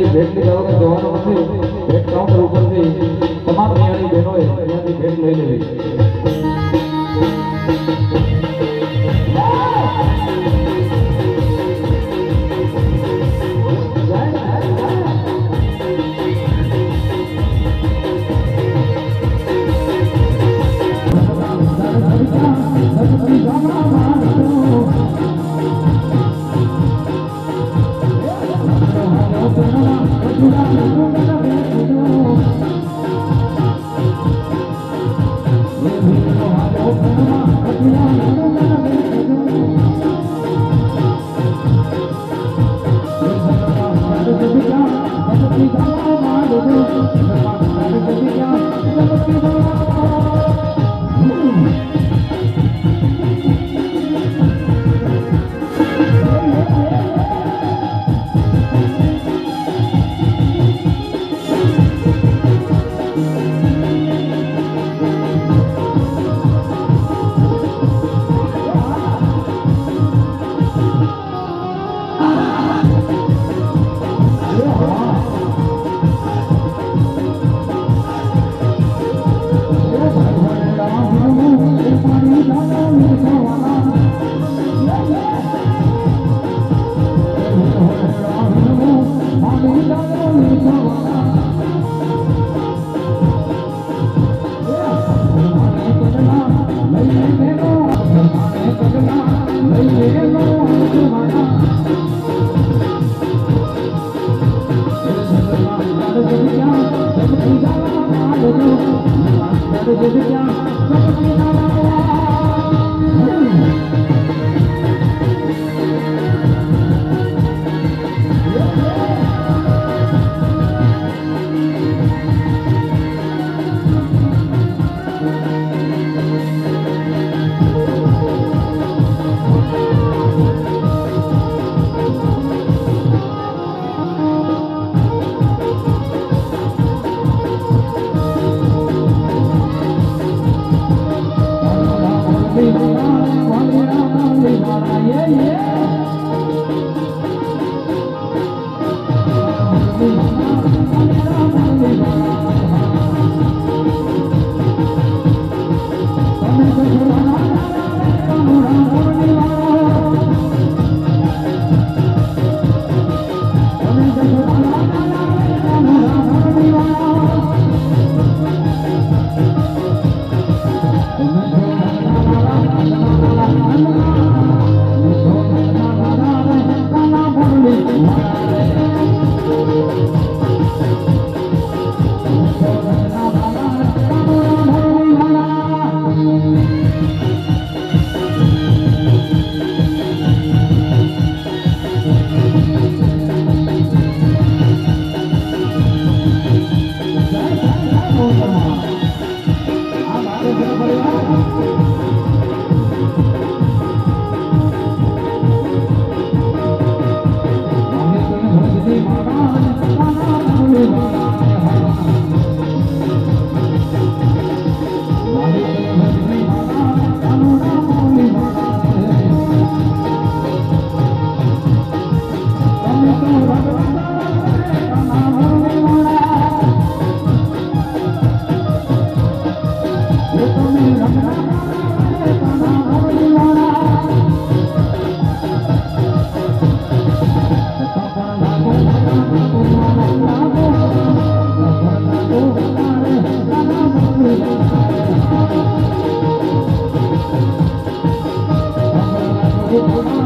અહીંયાથી ભેટ લીધા વગર જવાનું નથી. ભેટ કાઉન્ટર ઉપરથી. તમામ અહીંયાની બહેનોએ અહીંયાથી ભેટ લઈ લેવી. Oh,